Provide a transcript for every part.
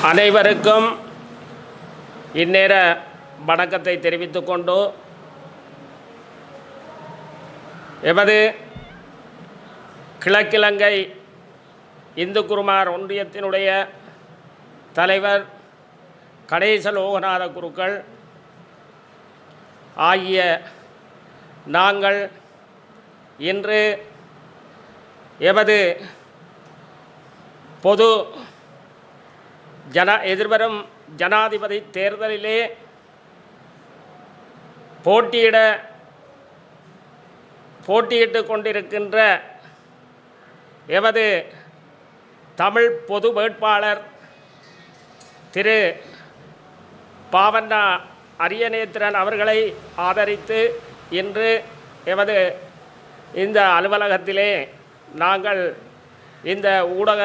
அனைவருக்கும் இந்நேர வணக்கத்தை தெரிவித்து கொண்டு எமது கிழக்கிழங்கை இந்து குருமார் ஒன்றியத்தினுடைய தலைவர் கணேச லோகநாத குருக்கள் ஆகிய நாங்கள் இன்று எமது பொது ஜன எதிர்வரும் ஜனாதிபதி தேர்தலிலே போட்டியிட போட்டியிட்டு கொண்டிருக்கின்ற எமது தமிழ் பொது வேட்பாளர் திரு பாவண்ணா அரியநேத்திரன் அவர்களை ஆதரித்து இன்று எமது இந்த அலுவலகத்திலே நாங்கள் இந்த ஊடக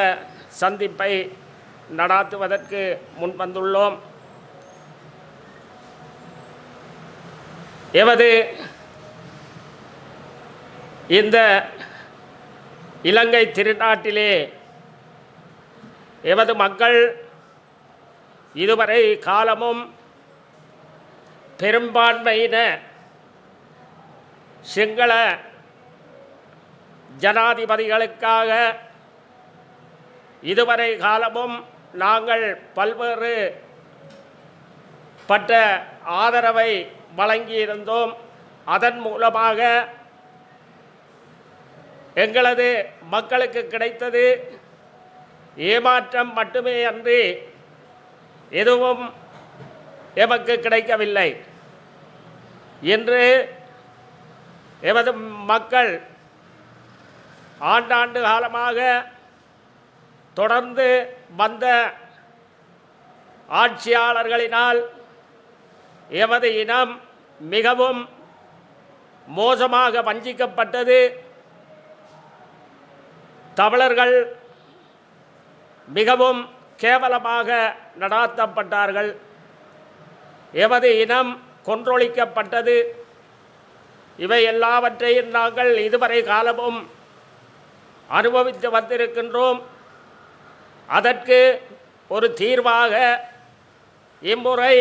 சந்திப்பை நடாத்துவதற்கு முன்வந்துள்ளோம். எமது இந்த இலங்கை திருநாட்டிலே எமது மக்கள் இதுவரை காலமும் பெரும்பான்மையின சிங்கள ஜனாதிபதிகளுக்காக இதுவரை காலமும் நாங்கள் பல்வேறு பட்ட ஆதரவை வழங்கியிருந்தோம். அதன் மூலமாக எங்களது மக்களுக்கு கிடைத்தது ஏமாற்றம் மட்டுமே அன்றி எதுவும் எமக்கு கிடைக்கவில்லை. இன்று எமது மக்கள் ஆண்டாண்டு காலமாக தொடர்ந்து வந்த ஆட்சியாளர்களினால் எமது இனம் மிகவும் மோசமாக வஞ்சிக்கப்பட்டது. தமிழர்கள் மிகவும் கேவலமாக நடாத்தப்பட்டார்கள். எமது இனம் கொன்றொழிக்கப்பட்டது. இவை எல்லாவற்றையும் நாங்கள் இதுவரை காலமும் அனுபவித்து வந்திருக்கின்றோம். அதற்கு ஒரு தீர்வாக இம்முறை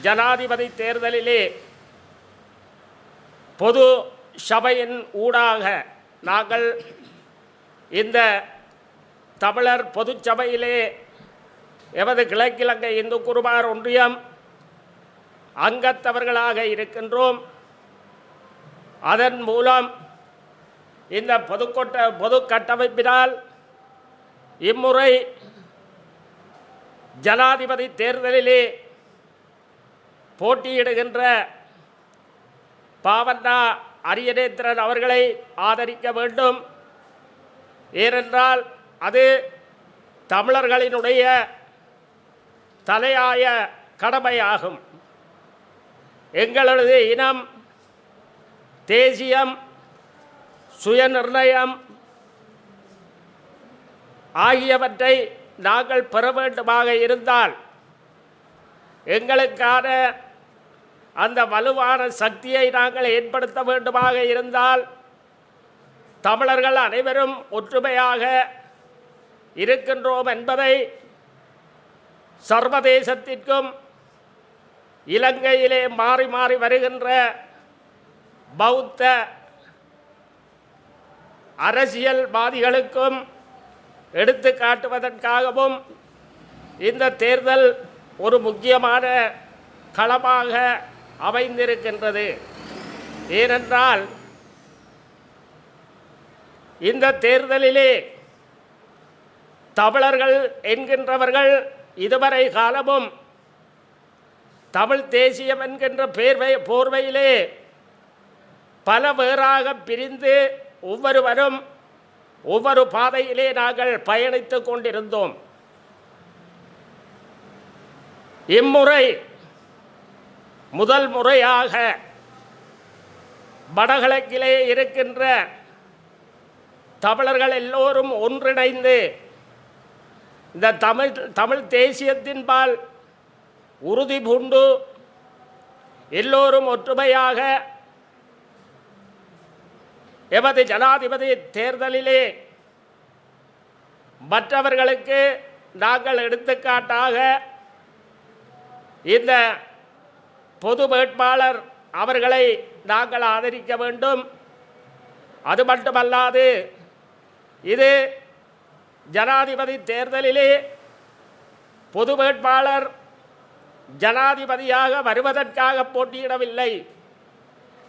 ஜனாதிபதி தேர்தலிலே பொது சபையின் ஊடாக நாங்கள் இந்த தமிழர் பொதுச்சபையிலே எமது கிழக்கிழங்கை இந்து குருமார் ஒன்றியம் அங்கத்தவர்களாக இருக்கின்றோம். அதன் மூலம் இந்த பொதுக்கொட்ட பொது கட்டமைப்பினால் இம்முறை ஜனாதிபதி தேர்தலிலே போட்டியிடுகின்ற பாவண்ணா அரியநேந்திரன் அவர்களை ஆதரிக்க வேண்டும். ஏனென்றால் அது தமிழர்களினுடைய தலையாய கடமையாகும். எங்களது இனம் தேசியம் சுயநிர்ணயம் ஆகியவற்றை நாங்கள் பெற வேண்டுமாக இருந்தால் எங்களுக்கான அந்த வலுவான சக்தியை நாங்கள் ஏற்படுத்த வேண்டுமாக இருந்தால் தமிழர்கள் அனைவரும் ஒற்றுமையாக இருக்கின்றோம் என்பதை சர்வதேசத்திற்கும் இலங்கையிலே மாறி மாறி வருகின்ற பௌத்த அரசியல்வாதிகளுக்கும் எடுத்து காட்டுவதற்காகவும் இந்த தேர்தல் ஒரு முக்கியமான களமாக அமைந்திருக்கின்றது. ஏனென்றால் இந்த தேர்தலிலே தமிழர்கள் என்கின்றவர்கள் இதுவரை காலமும் தமிழ் தேசியம் என்கின்ற பேர்வை போர்வையிலே பல வேறாக பிரிந்து ஒவ்வொருவரும் ஒவ்வொரு பாதையிலே நாங்கள் பயணித்து கொண்டிருந்தோம். இம்முறை முதல் முறையாக வடகிழக்கிலே இருக்கின்ற தமிழர்கள் எல்லோரும் ஒன்றிணைந்து இந்த தமிழ் தமிழ் தேசியத்தின்பால் உறுதி பூண்டு எல்லோரும் ஒற்றுமையாக எமது ஜனாதிபதி தேர்தலிலே மற்றவர்களுக்கு நாங்கள் எடுத்துக்காட்டாக இந்த பொது வேட்பாளர் அவர்களை நாங்கள் ஆதரிக்க வேண்டும். அது மட்டுமல்லாது இது ஜனாதிபதி தேர்தலிலே பொது வேட்பாளர் ஜனாதிபதியாக வருவதற்காக போட்டியிடவில்லை.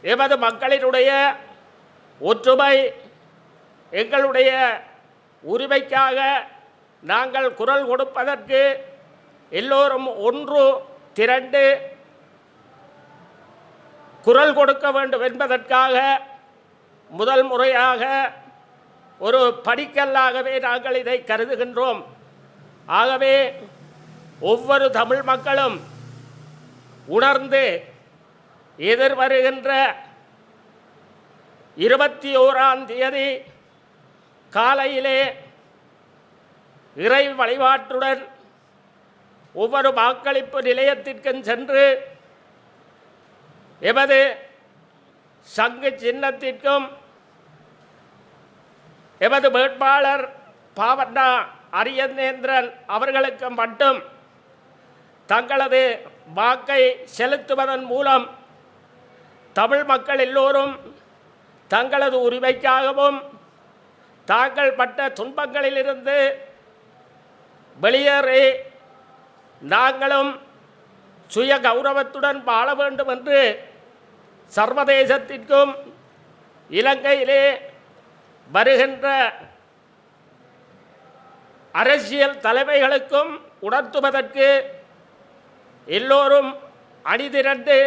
எமது மக்களினுடைய ஒற்றுமை எங்களுடைய உரிமைக்காக நாங்கள் குரல் கொடுப்பதற்கு எல்லோரும் ஒன்று திரண்டு குரல் கொடுக்க வேண்டும் என்பதற்காக முதல் முறையாக ஒரு படிக்கல்லாகவே நாங்கள் இதை கருதுகின்றோம். ஆகவே ஒவ்வொரு தமிழ் மக்களும் உணர்ந்து எதிர்வருகின்ற இருபத்தி ஓராம் தேதி காலையிலே இறை வழிபாட்டுடன் ஒவ்வொரு வாக்களிப்பு நிலையத்திற்கும் சென்று எமது சங்கு சின்னத்திற்கும் எமது வேட்பாளர் பாவண்ணா அரியநேந்திரன் அவர்களுக்கு மட்டும் தங்களது வாக்கை செலுத்துவதன் மூலம் தமிழ் மக்கள் எல்லோரும் தங்களது உரிமைக்காகவும் தாங்கள் பட்ட துன்பங்களிலிருந்து வெளியேறி நாங்களும் சுய கௌரவத்துடன் வாழ வேண்டும் என்று சர்வதேசத்திற்கும் இலங்கையிலே வருகின்ற அரசியல் தலைமைகளுக்கும் உணர்த்துவதற்கு எல்லோரும் அணிதிரண்டு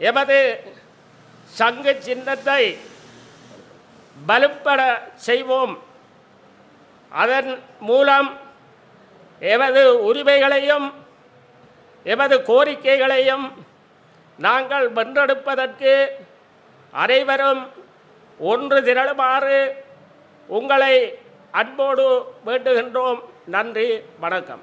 எமது சங்கு சின்னத்தை பலுப்பட செய்வோம். அதன் மூலம் எமது உரிமைகளையும் எமது கோரிக்கைகளையும் நாங்கள் வென்றெடுப்பதற்கு அனைவரும் ஒன்று திரளுமாறு உங்களை அன்போடு வேண்டுகின்றோம். நன்றி வணக்கம்.